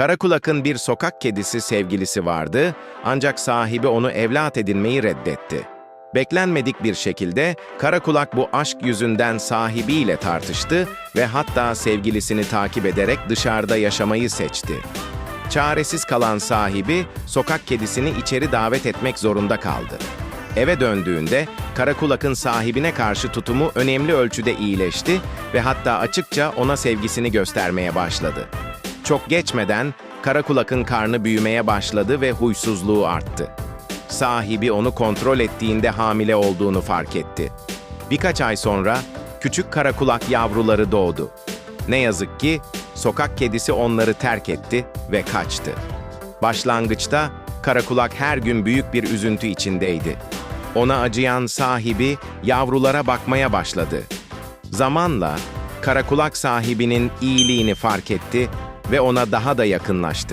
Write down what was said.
Karakulak'ın bir sokak kedisi sevgilisi vardı ancak sahibi onu evlat edinmeyi reddetti. Beklenmedik bir şekilde Karakulak bu aşk yüzünden sahibiyle tartıştı ve hatta sevgilisini takip ederek dışarıda yaşamayı seçti. Çaresiz kalan sahibi sokak kedisini içeri davet etmek zorunda kaldı. Eve döndüğünde Karakulak'ın sahibine karşı tutumu önemli ölçüde iyileşti ve hatta açıkça ona sevgisini göstermeye başladı. Çok geçmeden Karakulak'ın karnı büyümeye başladı ve huysuzluğu arttı. Sahibi onu kontrol ettiğinde hamile olduğunu fark etti. Birkaç ay sonra küçük karakulak yavruları doğdu. Ne yazık ki sokak kedisi onları terk etti ve kaçtı. Başlangıçta karakulak her gün büyük bir üzüntü içindeydi. Ona acıyan sahibi yavrulara bakmaya başladı. Zamanla karakulak sahibinin iyiliğini fark etti ve ona daha da yakınlaştı.